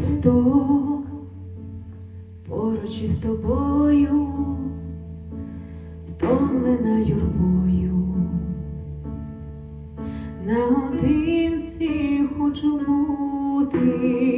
мосток поруч із тобою, втомлена юрбою, наодинці хочу бути.